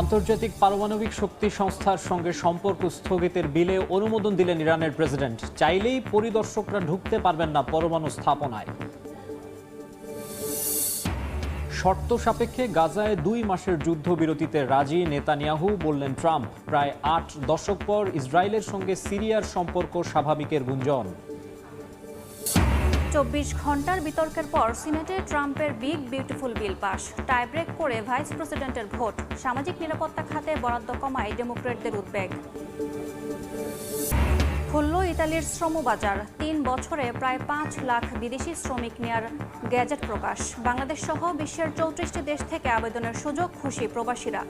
আন্তর্জাতিক পারমাণবিক শক্তি সংস্থার সঙ্গে সম্পর্ক স্থগিতের বিলে অনুমোদন দিলেন ইরানের প্রেসিডেন্ট। চাইলেই পরিদর্শকরা ঢুকতে পারবেন না পরমাণু স্থাপনায়। শর্ত সাপেক্ষে গাজায় দুই মাসের যুদ্ধবিরতিতে রাজি নেতানিয়াহু বললেন ট্রাম্প, প্রায় আট দশক পর ইসরায়েলের সঙ্গে সিরিয়ার সম্পর্ক স্বাভাবিকের গুঞ্জন। চব্বিশ ঘণ্টার বিতর্কের পর সিনেটে ট্রাম্পের big, beautiful bill pass. Tiebreak করে ভাইস প্রেসিডেন্টের ভোট। সামাজিক নিরাপত্তা খাতে বরাদ্দ কমায় ডেমোক্রেটদের উদ্বেগ। খুলল ইতালির শ্রমবাজার। তিন বছরে প্রায় পাঁচ লাখ বিদেশি শ্রমিক নেয়ার গ্যাজেট প্রকাশ। বাংলাদেশ সহ বিশ্বের চৌত্রিশটি দেশ থেকে আবেদনের সুযোগ খুশি প্রবাসীরা।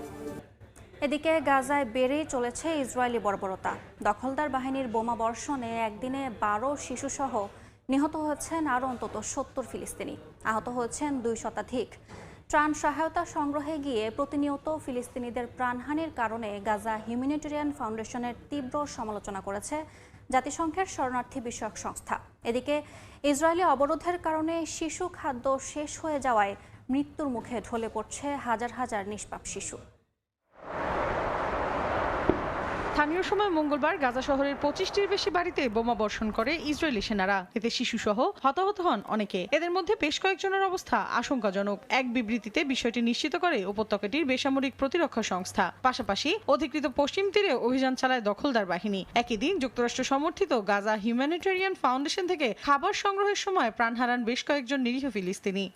এদিকে গাজায় বেড়েই চলেছে ইসরায়েলি বর্বরতা। দখলদার বাহিনীর বোমা বর্ষণে একদিনে বারো শিশুসহ নিহত হয়েছেন আরও অন্তত সত্তর ফিলিস্তিনি। আহত হয়েছেন দুই শতাধিক। ত্রাণ সহায়তা সংগ্রহে গিয়ে প্রতিনিয়ত ফিলিস্তিনিদের প্রাণহানির কারণে গাজা হিউম্যানিটেরিয়ান ফাউন্ডেশনের তীব্র সমালোচনা করেছে জাতিসংঘের শরণার্থী বিষয়ক সংস্থা। এদিকে, ইসরায়েলি অবরোধের কারণে শিশু খাদ্য শেষ হয়ে যাওয়ায় মৃত্যুর মুখে ঢলে পড়ছে হাজার হাজার নিষ্পাপ শিশু। স্থানীয় সময় মঙ্গলবার গাজা শহরের পঁচিশটির বেশি বাড়িতে বোমা বর্ষণ করে ইসরায়েলি সেনারা। এতে শিশুসহ হতাহত হন অনেকে। এদের মধ্যে বেশ কয়েকজনের অবস্থা আশঙ্কাজনক। এক বিবৃতিতে বিষয়টি নিশ্চিত করে উপত্যকাটির বেসামরিক প্রতিরক্ষা সংস্থা। পাশাপাশি অধিকৃত পশ্চিম তীরে অভিযান চালায় দখলদার বাহিনী। একই দিন যুক্তরাষ্ট্র সমর্থিত গাজা হিউম্যানিটেরিয়ান ফাউন্ডেশন থেকে খাবার সংগ্রহের সময় প্রাণ হারান বেশ কয়েকজন নিরীহ ফিলিস্তিনি।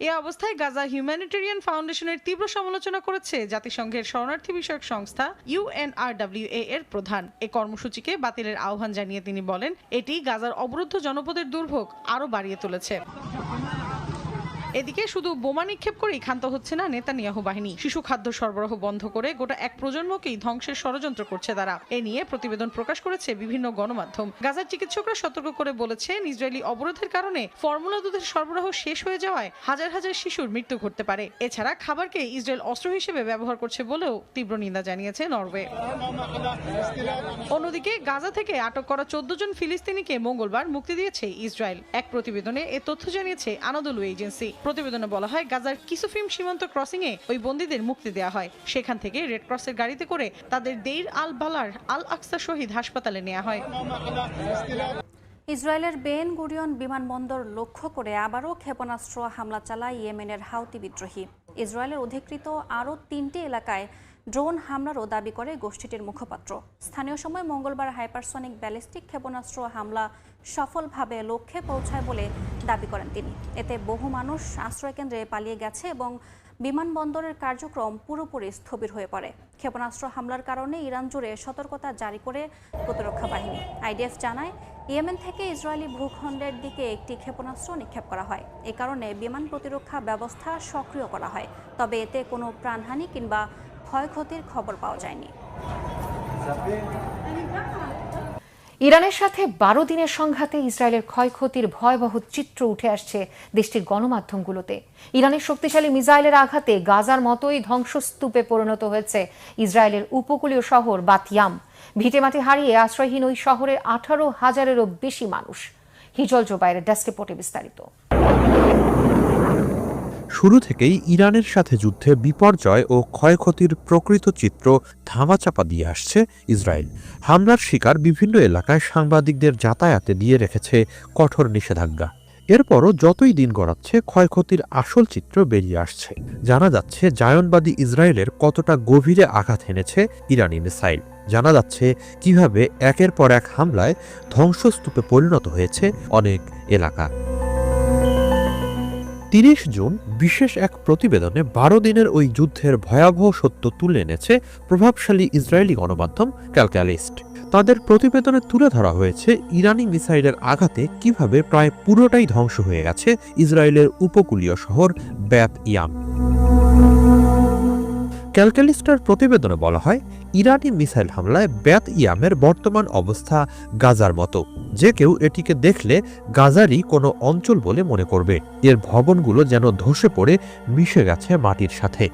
এ অবস্থায় গাজা হিউম্যানিটেরিয়ান ফাউন্ডেশনের তীব্র সমালোচনা করেছে জাতিসংঘের শরণার্থী বিষয়ক সংস্থা ইউএনআরডব্লিউএ এর প্রধান। এ কর্মসূচিকে বাতিলের আহ্বান জানিয়ে তিনি বলেন, এটি গাজার অবরুদ্ধ জনপদের দুর্ভোগ আরও বাড়িয়ে তুলেছে। এদিকে শুধু বোমা নিক্ষেপ করেই ক্ষান্ত হচ্ছে না নেতানিয়াহু বাহিনী। শিশু খাদ্য সরবরাহ বন্ধ করে গোটা এক প্রজন্মকেই ধ্বংসের ষড়যন্ত্র করছে তারা। এ নিয়ে প্রতিবেদন প্রকাশ করেছে বিভিন্ন গণমাধ্যম। গাজার চিকিৎসকরা সতর্ক করে বলেছেন, ইসরায়েলি অবরোধের কারণে ফর্মুলা দুধের সরবরাহ শেষ হয়ে যাওয়ায় হাজার হাজার শিশুর মৃত্যু ঘটতে পারে। এছাড়া খাবারকে ইসরায়েল অস্ত্র হিসেবে ব্যবহার করছে বলেও তীব্র নিন্দা জানিয়েছে নরওয়ে। অন্যদিকে গাজা থেকে আটক করা চোদ্দ জন ফিলিস্তিনিকে মঙ্গলবার মুক্তি দিয়েছে ইসরায়েল। এক প্রতিবেদনে এ তথ্য জানিয়েছে আনাদুলু এজেন্সি। প্রতিবেদনে বলা হয়, গাজার কিসুফিম সীমান্ত ক্রসিং এ ওই বন্দীদের মুক্তি দেওয়া হয়। সেখান থেকে রেড ক্রসের গাড়িতে করে তাদের দেইর আল বালার, আল আকসা শহীদ হাসপাতালে নেওয়া হয়। ইসরায়েলের বেন গুরিয়ন বিমানবন্দর লক্ষ্য করে আবারও ক্ষেপণাস্ত্র হামলা চালায় ইয়েমেনের হাউতি বিদ্রোহী। ইসরায়েলের অধিকৃত আরও তিনটি এলাকায় ড্রোন হামলারও দাবি করে গোষ্ঠীটির মুখপাত্র। স্থানীয় সময় মঙ্গলবার হাইপারসনিক ব্যালিস্টিক ক্ষেপণাস্ত্র হামলা সফলভাবে লক্ষ্যে পৌঁছায় বলে দাবি করেন তিনি। এতে বহু মানুষ আশ্রয়কেন্দ্রে পালিয়ে গেছে এবং বিমানবন্দরের কার্যক্রম পুরোপুরি স্থবির হয়ে পড়ে। ক্ষেপণাস্ত্র হামলার কারণে ইরান জুড়ে সতর্কতা জারি করে প্রতিরক্ষা বাহিনী। আইডিএফ জানায়, ইয়েমেন থেকে ইসরায়েলি ভূখণ্ডের দিকে একটি ক্ষেপণাস্ত্র নিক্ষেপ করা হয়। এ কারণে বিমান প্রতিরক্ষা ব্যবস্থা সক্রিয় করা হয়। তবে এতে কোনো প্রাণহানি কিংবা ক্ষয়ক্ষতির খবর পাওয়া যায়নি। ইরানের সাথে বারো দিনের সংঘাতে ইসরায়েলের ক্ষয়ক্ষতির ভয়াবহ চিত্র উঠে আসছে দেশটির গণমাধ্যমগুলোতে। ইরানের শক্তিশালী মিসাইলের আঘাতে গাজার মতোই ধ্বংসস্তূপে পরিণত হয়েছে ইসরায়েলের উপকূলীয় শহর বাতিয়াম। ভিটেমাটি হারিয়ে আশ্রয়হীন ওই শহরের আঠারো হাজারেরও বেশি মানুষ। হিজল জোবাইয়ের ডেস্ক রিপোর্টে বিস্তারিত। শুরু থেকেই ইরানের সাথে যুদ্ধে বিপর্যয় ও ক্ষয়ক্ষতির প্রকৃত চিত্র ধামাচাপা দিয়ে আসছে ইসরায়েল। হামলার শিকার বিভিন্ন এলাকায় সাংবাদিকদের যাতায়াতে দিয়ে রেখেছে কঠোর নিষেধাজ্ঞা। এরপরও যতই দিন গড়াচ্ছে, ক্ষয়ক্ষতির আসল চিত্র বেরিয়ে আসছে। জানা যাচ্ছে, জায়নবাদী ইসরায়েলের কতটা গভীরে আঘাত এনেছে ইরানি মিসাইল জানা যাচ্ছে, কীভাবে একের পর এক হামলায় ধ্বংসস্তূপে পরিণত হয়েছে অনেক এলাকা। তিরিশ জুন বিশেষ এক প্রতিবেদনে বারো দিনের ওই যুদ্ধের ভয়াবহ সত্য তুলে এনেছে প্রভাবশালী ইসরায়েলি গণমাধ্যম ক্যালক্যালিস্ট তাদের প্রতিবেদনে তুলে ধরা হয়েছে ইরানি মিসাইলের আঘাতে কীভাবে প্রায় পুরোটাই ধ্বংস হয়ে গেছে ইসরায়েলের উপকূলীয় শহর ব্যাত ইয়াম। ক্যালক্যালিস্টার প্রতিবেদনে বলা হয়, ইরানি মিসাইল হামলায় ব্যাত ইয়ামের বর্তমান অবস্থা গাজার মতো। যে কেউ এটিকে দেখলে গাজারই কোনো অঞ্চল বলে মনে করবে। এর ভবনগুলো যেন ধসে পড়ে, মিশে গেছে মাটির সাথে।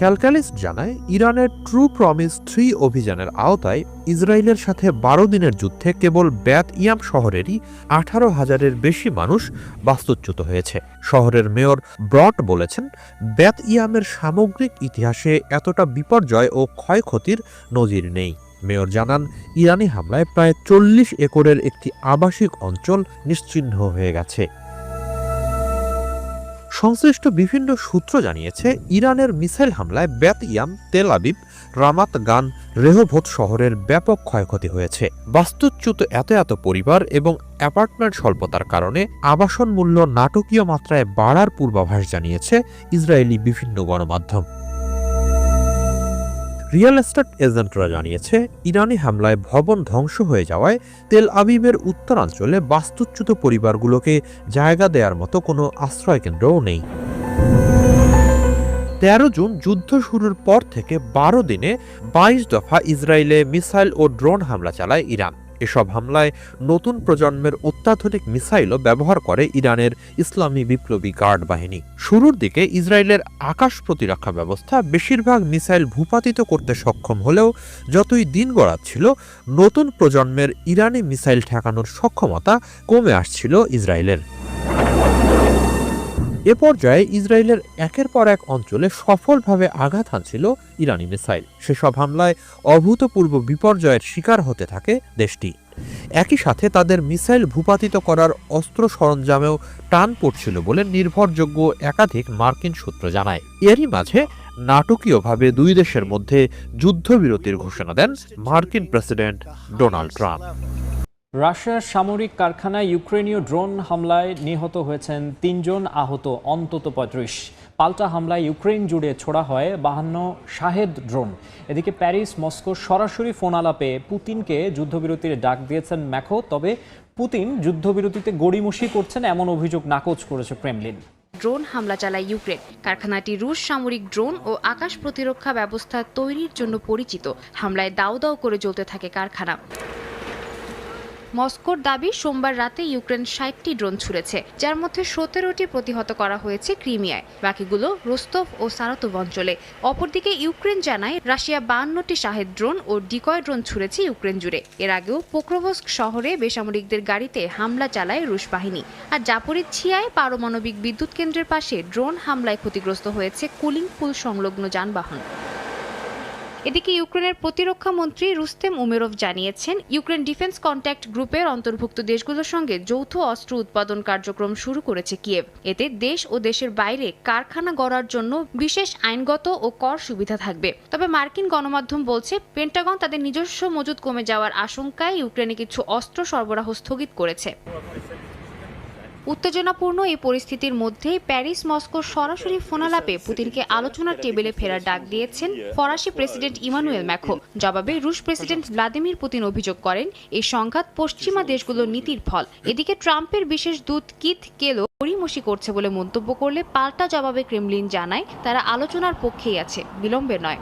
ক্যালকালিস জানায়, ইরানের ট্রু প্রমিস থ্রি অভিযানের আওতায় ইসরায়েলের সাথে বারো দিনের যুদ্ধে কেবল ব্যাত ইয়াম শহরেরই আঠারো হাজারের বেশি মানুষ বাস্তুচ্যুত হয়েছে। শহরের মেয়র ব্রট বলেছেন ব্যাত ইয়ামের সামগ্রিক ইতিহাসে এতটা বিপর্যয় ও ক্ষয়ক্ষতির নজির নেই। মেয়র জানান, ইরানি হামলায় প্রায় চল্লিশ একরের একটি আবাসিক অঞ্চল নিশ্চিহ্ন হয়ে গেছে। সংশ্লিষ্ট বিভিন্ন সূত্র জানিয়েছে, ইরানের মিসাইল হামলায় ব্যাতিয়াম তেল আবিব, রামাত গান, রেহভোত শহরের ব্যাপক ক্ষয়ক্ষতি হয়েছে। বাস্তুচ্যুত এত এত পরিবার এবং অ্যাপার্টমেন্ট স্বল্পতার কারণে আবাসন মূল্য নাটকীয় মাত্রায় বাড়ার পূর্বাভাস জানিয়েছে ইসরায়েলি বিভিন্ন গণমাধ্যম। রিয়েল এস্টেট এজেন্টরা জানিয়েছে, ইরানি হামলায় ভবন ধ্বংস হয়ে যাওয়ায় তেল আবিবের উত্তরাঞ্চলে বাস্তুচ্যুত পরিবারগুলোকে জায়গা দেওয়ার মতো কোনো আশ্রয়কেন্দ্রও নেই। তেরো জুন যুদ্ধ শুরুর পর থেকে বারো দিনে বাইশ দফা ইসরায়েলে মিসাইল ও ড্রোন হামলা চালায় ইরান। এসব হামলায় নতুন প্রজন্মের অত্যাধুনিক মিসাইলও ব্যবহার করে ইরানের ইসলামী বিপ্লবী গার্ড বাহিনী। শুরুর দিকে ইসরায়েলের আকাশ প্রতিরক্ষা ব্যবস্থা বেশিরভাগ মিসাইল ভূপাতিত করতে সক্ষম হলেও যতই দিন গড়াচ্ছিল, নতুন প্রজন্মের ইরানি মিসাইল ঠেকানোর সক্ষমতা কমে আসছিল ইসরায়েলের। এ পর্যায়ে ইসরায়েলের একের পর এক অঞ্চলে সফলভাবে আঘাত হানছিল ইরানি মিসাইল। সেসব হামলায় অভূতপূর্ব বিপর্যয়ের শিকার হতে থাকে দেশটি। একই সাথে তাদের মিসাইল ভূপাতিত করার অস্ত্র সরঞ্জামেও টান পড়ছিল বলে নির্ভরযোগ্য একাধিক মার্কিন সূত্র জানায়। এরই মাঝে নাটকীয়ভাবে দুই দেশের মধ্যে যুদ্ধবিরতির ঘোষণা দেন মার্কিন প্রেসিডেন্ট ডোনাল্ড ট্রাম্প। রাশিয়ার সামরিক কারখানায় ইউক্রেনীয় ড্রোন হামলায় নিহত হয়েছেন তিনজন আহত, অন্তত পঁয়ত্রিশ। পাল্টা হামলায় ইউক্রেন জুড়ে ছোড়া হয় বাহান্ন শাহেদ ড্রোন। এদিকে প্যারিস, মস্কো সরাসরি ফোন আলাপে পুতিনকে যুদ্ধবিরতির ডাক দিয়েছেন ম্যাখো, তবে পুতিন যুদ্ধবিরতিতে গড়িমসি করছেন এমন অভিযোগ নাকচ করেছে ক্রেমলিন। ড্রোন হামলা চালায় ইউক্রেন কারখানাটি রুশ সামরিক ড্রোন ও আকাশ প্রতিরক্ষা ব্যবস্থা তৈরির জন্য পরিচিত। হামলায় দাউ দাউ করে জ্বলতে থাকে কারখানা। মস্কোর দাবি, সোমবার রাতে ইউক্রেন ষাটটি ড্রোন ছুড়েছে, যার মধ্যে সতেরোটি প্রতিহত করা হয়েছে ক্রিমিয়ায়। বাকিগুলো রোস্তভ ও সারাতোভ অঞ্চলে। অপরদিকে ইউক্রেন জানায়, রাশিয়া বাহান্নটি শাহেদ ড্রোন ও ডিকয় ড্রোন ছুড়েছে ইউক্রেন জুড়ে। এর আগেও পোক্রোভস্ক শহরে বেসামরিকদের গাড়িতে হামলা চালায় রুশ বাহিনী। আর জাপরিছিয়ায় পারমাণবিক বিদ্যুৎ কেন্দ্রের পাশে ড্রোন হামলায় ক্ষতিগ্রস্ত হয়েছে কুলিং পুল সংলগ্ন যানবাহন। এদিকে ইউক্রেনের প্রতিরক্ষা মন্ত্রী রুস্তেম উমেরভ জানিয়েছেন, ইউক্রেন ডিফেন্স কন্ট্যাক্ট গ্রুপের অন্তর্ভুক্ত দেশগুলোর সঙ্গে যৌথ অস্ত্র উৎপাদন কার্যক্রম শুরু করেছে কিয়েভ। এতে দেশ ও দেশের বাইরে কারখানা গড়ার জন্য বিশেষ আইনগত ও কর সুবিধা থাকবে। তবে মার্কিন গণমাধ্যম বলছে, পেন্টাগন তাদের নিজস্ব মজুদ কমে যাওয়ার আশঙ্কায় ইউক্রেনে কিছু অস্ত্র সরবরাহ স্থগিত করেছে। উত্তেজনাপূর্ণ এই পরিস্থিতির মধ্যেই প্যারিস মস্কোর সরাসরি ফোনালাপে পুতিনকে আলোচনার টেবিলে ফেরার ডাক দিয়েছেন ফরাসি প্রেসিডেন্ট ইমানুয়েল ম্যাখো জবাবে রুশ প্রেসিডেন্ট ভ্লাদিমির পুতিন অভিযোগ করেন, এই সংঘাত পশ্চিমা দেশগুলোর নীতির ফল। এদিকে ট্রাম্পের বিশেষ দূত কিথ কেলো গড়িমসি করছে বলে মন্তব্য করলে পাল্টা জবাবে ক্রেমলিন জানায়, তারা আলোচনার পক্ষেই আছে, বিলম্বে নয়।